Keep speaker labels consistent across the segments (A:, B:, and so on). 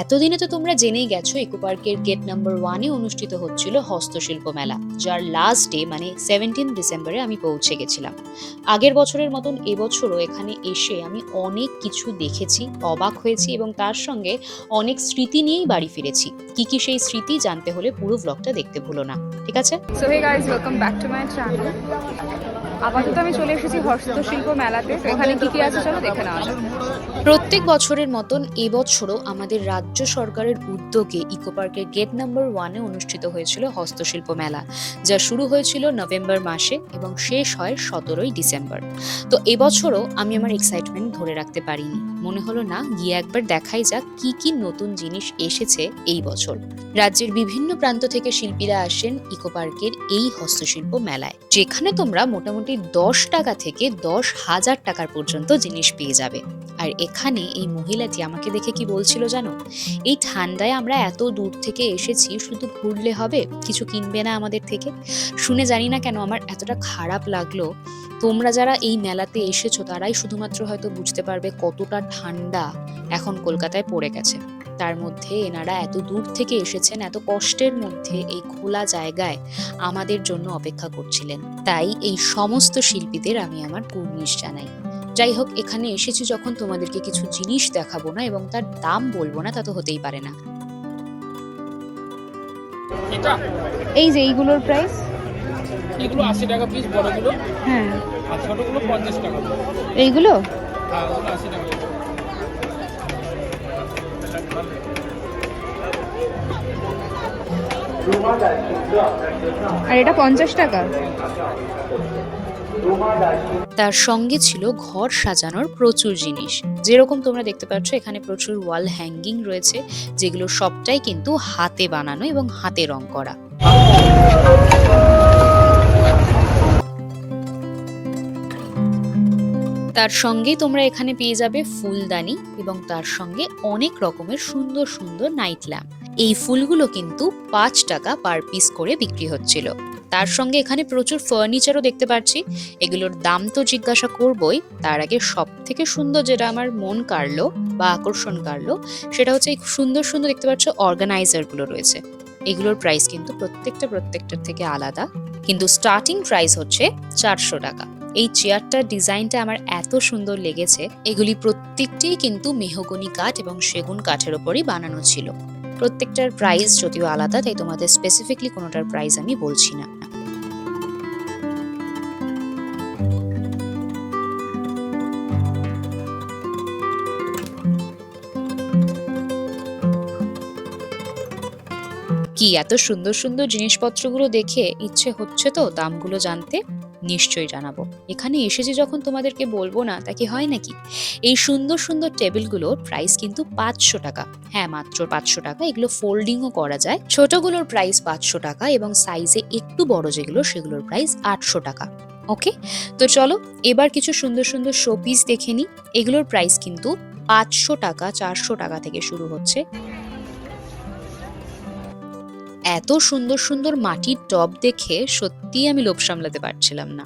A: এতদিনে তো তোমরা জেনেই গেছো, ইকো পার্কের গেট নাম্বার ওয়ানে অনুষ্ঠিত হচ্ছিল হস্তশিল্প মেলা, যার লাস্ট ডে মানে সেভেন্টিন ডিসেম্বরে আমি পৌঁছে গেছিলাম। আগের বছরের মতন এবছরও এখানে এসে আমি অনেক কিছু দেখেছি, অবাক হয়েছি এবং তার সঙ্গে অনেক স্মৃতি নিয়েই বাড়ি ফিরেছি। কি কি সেই স্মৃতি জানতে হলে পুরো ব্লগটা দেখতে ভুলো না, ঠিক আছে?
B: So hey guys welcome back to my channel আপাতত আমি চলে এসেছি হস্তশিল্প মেলাতে। এখানে কি কি আছে চলো দেখে নেওয়া যাক।
A: প্রত্যেক বছরের মতন এবছরও আমাদের রাজ্য সরকারের উদ্যোগে ইকো পার্কের গেট নাম্বার ওয়ানে অনুষ্ঠিত হয়েছিল হস্তশিল্প মেলা, যা শুরু হয়েছিল নভেম্বর মাসে এবং শেষ হয় সতেরোই ডিসেম্বর। তো এবছরও আমি আমার এক্সাইটমেন্ট ধরে রাখতে পারিনি। মনে হলো, না, গিয়ে একবার দেখাই যাক কি কি নতুন জিনিস এসেছে এই বছর। রাজ্যের বিভিন্ন প্রান্ত থেকে শিল্পীরা আসেন ইকো পার্কের এই হস্তশিল্প মেলায়, যেখানে তোমরা মোটামুটি দশ টাকা থেকে দশ হাজার টাকার পর্যন্ত জিনিস পেয়ে যাবে। আর এখানে এই মহিলাটি আমাকে দেখে কি বলছিল জানো? এই ঠান্ডায় আমরা এত দূর থেকে এসেছি, শুধু ঘুরলে হবে, কিছু কিনবে না আমাদের থেকে? শুনে জানি না কেন আমার এতটা খারাপ লাগল। তোমরা যারা এই মেলাতে এসেছ, তারাই শুধুমাত্র হয়তো বুঝতে পারবে কতটা ঠান্ডা এখন কলকাতায় পড়ে গেছে। তার মধ্যে এনারা এত দূর থেকে এসেছেন এত কষ্টের মধ্যে এই খোলা জায়গায় আমাদের জন্য অপেক্ষা করছিলেন। তাই এই সমস্ত শিল্পীদের আমি আমার কুর্নিশ জানাই। যাই হোক এখানে এসেছি যখন তোমাদেরকে কিছু জিনিস দেখাবো না এবং তার দাম বলব না তা তো হতেই পারে না।
B: এই যে এইগুলোর প্রাইস
C: এগুলো আশি টাকা পিস বড়গুলো?
B: হ্যাঁ।
C: আর ছোটগুলো পঞ্চাশ টাকা।
B: এইগুলো?
C: হ্যাঁ ওগুলো আশি টাকা।
B: আর এটা পঞ্চাশ টাকা।
A: তার সঙ্গে ছিল ঘর সাজানোর প্রচুর জিনিস। যেরকম তোমরা দেখতে পাচ্ছ, এখানে প্রচুর ওয়াল হ্যাঙ্গিং রয়েছে, যেগুলো সবটাই কিন্তু হাতে বানানো এবং হাতে রং করা। তার সঙ্গেই তোমরা এখানে পেয়ে যাবে ফুলদানি এবং তার সঙ্গে অনেক রকমের সুন্দর সুন্দর নাইট ল্যাম্প। এই ফুলগুলো কিন্তু পাঁচ টাকা পার পিস করে বিক্রি হচ্ছিল। তার সঙ্গে এখানে প্রচুর ফার্নিচারও দেখতে পাচ্ছি এগুলোর দাম তো জিজ্ঞাসা করবই। তার আগে সব থেকে সুন্দর যেটা আমার মন কাড়লো বা আকর্ষণ কাড়লো, সেটা হচ্ছে এই সুন্দর সুন্দর দেখতে পাচ্ছ অর্গানাইজারগুলো রয়েছে। এগুলোর প্রাইস কিন্তু প্রত্যেকটা প্রত্যেকটার থেকে আলাদা। কিন্তু স্টার্টিং প্রাইস হচ্ছে চারশো টাকা। এই চেয়ারটার ডিজাইনটা আমার এত সুন্দর লেগেছে। এগুলি প্রত্যেকটিই কিন্তু মেহগনি কাঠ এবং সেগুন কাঠের ওপরই বানানো ছিল। প্রত্যেকটার প্রাইস যদিও আলাদা, তাই তোমাদের স্পেসিফিকলি কোনোটার প্রাইস আমি বলছি না। কি, এত সুন্দর সুন্দর জিনিসপত্রগুলো দেখে ইচ্ছে হচ্ছে তো দামগুলো জানতে? নিশ্চয়ই জানাব। এখানে এসেছি যখন তোমাদেরকে বলব না, তা কি হয় নাকি? এই সুন্দর সুন্দর টেবিলগুলোর প্রাইস কিন্তু পাঁচশো টাকা। হ্যাঁ মাত্র পাঁচশো টাকা। এগুলো ফোল্ডিংও করা যায়। ছোটগুলোর প্রাইস পাঁচশো টাকা এবং সাইজে একটু বড় যেগুলো, সেগুলোর প্রাইস আটশো টাকা। ওকে তো চলো, এবার কিছু সুন্দর সুন্দর শোপিস দেখে নিই এগুলোর প্রাইস কিন্তু পাঁচশো টাকা, চারশো টাকা থেকে শুরু হচ্ছে। এত সুন্দর সুন্দর মাটির টব দেখে সত্যিই আমি লোভ সামলাতে পারছিলাম না।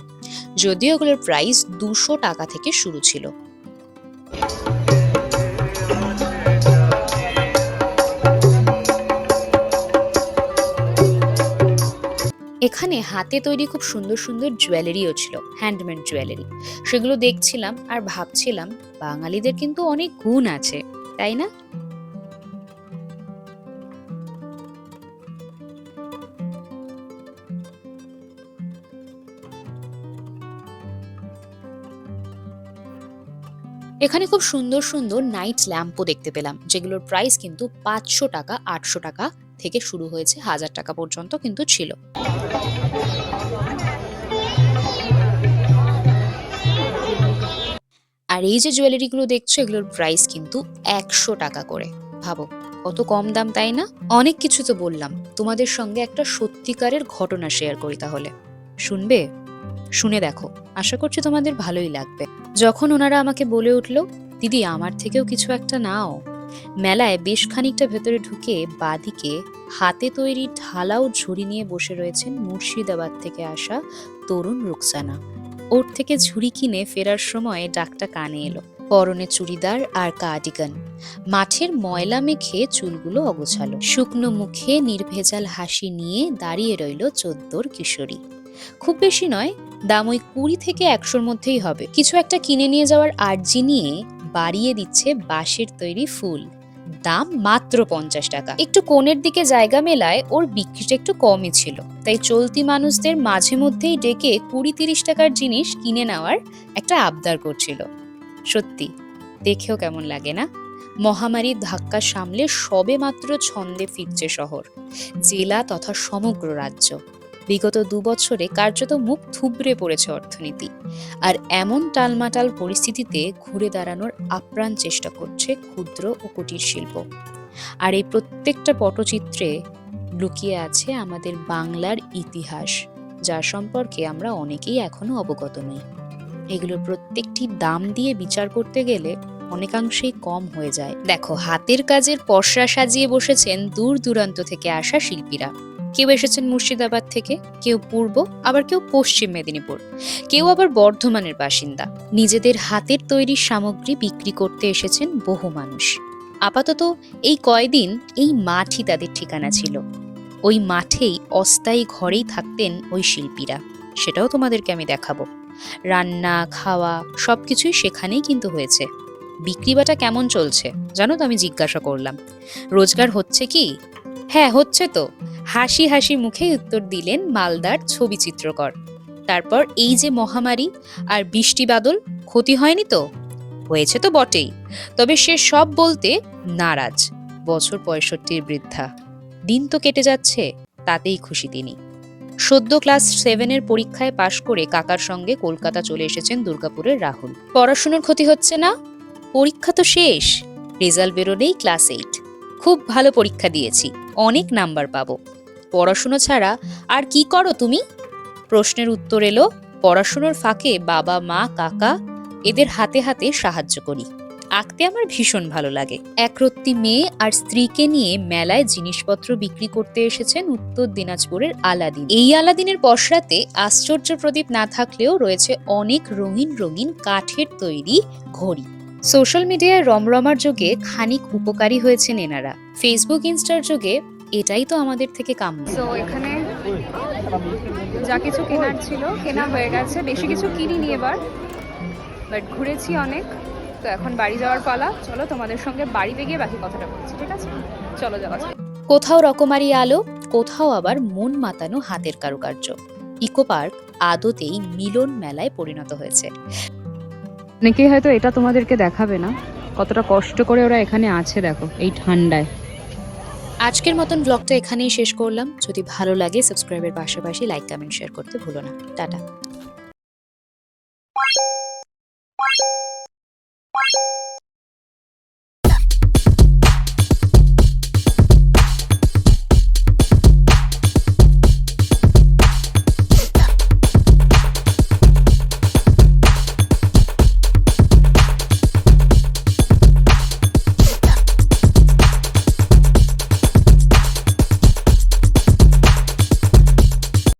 A: যদিও এগুলোর প্রাইস দুশো টাকা থেকে শুরু ছিল। এখানে হাতে তৈরি খুব সুন্দর সুন্দর জুয়েলারিও ছিল হ্যান্ডমেড জুয়েলারি সেগুলো দেখছিলাম আর ভাবছিলাম, বাঙালিদের কিন্তু অনেক গুণ আছে, তাই না? এখানে খুব সুন্দর সুন্দর নাইট ল্যাম্পও দেখতে পেলাম, যেগুলোর প্রাইস কিন্তু পাঁচশো টাকা, আটশো টাকা থেকে শুরু হয়েছে, হাজার টাকা পর্যন্ত কিন্তু ছিল। আর এই যে জুয়েলারিগুলো দেখছ, এগুলোর প্রাইস কিন্তু একশো টাকা করে। ভাবো, কত কম দাম, তাই না? অনেক কিছু তো বললাম। তোমাদের সঙ্গে একটা সত্যিকারের ঘটনা শেয়ার করি তাহলে। শুনবে? শুনে দেখো। আশা করছি তোমাদের ভালোই লাগবে। যখন ওনারা আমাকে বলে উঠল, দিদি, আমার থেকেও কিছু একটা নাও। মেলায় বেশ খানিকটা ভেতরে ঢুকে বাদিকে হাতে তৈরি ঢালাও ঝুড়ি নিয়ে বসে রয়েছেন মুর্শিদাবাদ থেকে আসা তরুণ রুকসানা। ওর থেকে ঝুড়ি কিনে ফেরার সময় ডাকটা কানে এলো, পরনে চুড়িদার আর কার্ডিগান। মাঠের ময়লা মেখে চুলগুলো অগোছালো। শুকনো মুখে নির্ভেজাল হাসি নিয়ে দাঁড়িয়ে রইল চোদ্দোর কিশোরী। খুব বেশি নয়, দাম ওই কুড়ি থেকে একশোর মধ্যেই হবে। কিছু একটা কিনে নিয়ে যাওয়ার আর্জি নিয়ে বাড়িয়ে দিচ্ছে বাঁশের তৈরি ফুল। দাম মাত্র পঞ্চাশ টাকা। একটু কোণের দিকে জায়গা মেলায় ওর বিক্রিটা একটু কমই ছিল। তাই চলতি মানুষদের মাঝে মধ্যেই ডেকে কুড়ি তিরিশ টাকার জিনিস কিনে নেওয়ার একটা আবদার করছিল। সত্যি, দেখেও কেমন লাগে না? মহামারীর ধাক্কা সামলে সবে মাত্র ছন্দে ফিরছে শহর, জেলা তথা সমগ্র রাজ্য। বিগত দু বছরে কার্যত মুখ থুবড়ে পড়েছে অর্থনীতি। আর এমন টালমাটাল পরিস্থিতিতে ঘুরে দাঁড়ানোর আপ্রাণ চেষ্টা করছে ক্ষুদ্র ও কুটির শিল্প। আর এই প্রত্যেকটা পটচিত্রে লুকিয়ে আছে আমাদের বাংলার ইতিহাস, যার সম্পর্কে আমরা অনেকেই এখনও অবগত নই। এগুলোর প্রত্যেকটি দাম দিয়ে বিচার করতে গেলে অনেকাংশেই কম হয়ে যায়। দেখো, হাতের কাজের পসরা সাজিয়ে বসেছেন দূর দূরান্ত থেকে আসা শিল্পীরা। কেউ এসেছেন মুর্শিদাবাদ থেকে, কেউ পূর্ব, আবার কেউ পশ্চিম মেদিনীপুর। কেউ আবার বর্ধমানের বাসিন্দা। নিজেদের হাতের তৈরি সামগ্রী বিক্রি করতে এসেছেন বহু মানুষ। আপাতত এই কয়দিন এই মাঠই তাদের ঠিকানা ছিল। ওই মাঠেই অস্থায়ী ঘরেই থাকতেন ওই শিল্পীরা। সেটাও তোমাদেরকে আমি দেখাবো। রান্না, খাওয়া, সবকিছুই সেখানেই কিন্তু হয়েছে। বিক্রি বাটা কেমন চলছে? জানো তো আমি জিজ্ঞাসা করলাম। রোজগার হচ্ছে কি? হ্যাঁ হচ্ছে তো। হাসি হাসি মুখে উত্তর দিলেন মালদার ছবি চিত্রকর। তারপর এই যে মহামারী আর বৃষ্টি বাদল, ক্ষতি হয়নি তো? হয়েছে তো বটেই। তবে সে সব বলতে নারাজ, বছর পঁয়ষট্টির বৃদ্ধা। দিন তো কেটে যাচ্ছে, তাতেই খুশি তিনি। সদ্য ক্লাস সেভেনের পরীক্ষায় পাশ করে কাকার সঙ্গে কলকাতা চলে এসেছেন দুর্গাপুরের রাহুল। পড়াশুনোর ক্ষতি হচ্ছে না? পরীক্ষা তো শেষ, রেজাল্ট বেরোলেই ক্লাস এইট। খুব ভালো পরীক্ষা দিয়েছি, অনেক নাম্বার পাবো। পড়াশুনো ছাড়া আর কি করো তুমি? প্রশ্নের উত্তর এলো, পড়াশুনোর ফাঁকে বাবা, মা, কাকা এদের হাতে হাতে সাহায্য করি। আঁকতে আমার ভীষণ ভালো লাগে। একরত্তি মেয়ে আর স্ত্রীকে নিয়ে মেলায় জিনিসপত্র বিক্রি করতে এসেছেন উত্তর দিনাজপুরের আলাদিন। এই আলাদিনের পশরাতে আশ্চর্য প্রদীপ না থাকলেও রয়েছে অনেক রঙিন রঙিন কাঠের তৈরি ঘড়ি। সোশ্যাল মিডিয়ায় রমরমার যুগে খানিক উপকারী হয়েছেন এনারা। ফেসবুক, ইনস্টার যুগে এটাই তো আমাদের থেকে কাম্য।
B: তো এখানে যা কিছু কেনার ছিল কেনা হয়ে গেছে। বেশি কিছু কিনিনি এবার বাট ঘুরেছি অনেক। তো এখন বাড়ি যাওয়ার পালা। চলো তোমাদের সঙ্গে বাড়িতে গিয়ে বাকি কথাটা বলছি ঠিক আছে? চলো যাওয়া যাক।
A: কোথাও রকমারি আলো কোথাও আবার মন মাতানো হাতের কারুকার্য। ইকো পার্ক আদতেই মিলন মেলায় পরিণত হয়েছে।
B: অনেকেই হয়তো এটা তোমাদেরকে দেখাবে না। কতটা কষ্ট করে ওরা এখানে আছে দেখো এই ঠান্ডায়।
A: আজকের মতন ব্লগটা এখানেই শেষ করলাম। যদি ভালো লাগে সাবস্ক্রাইবের পাশাপাশি লাইক কমেন্ট শেয়ার করতে ভুলো না। টাটা।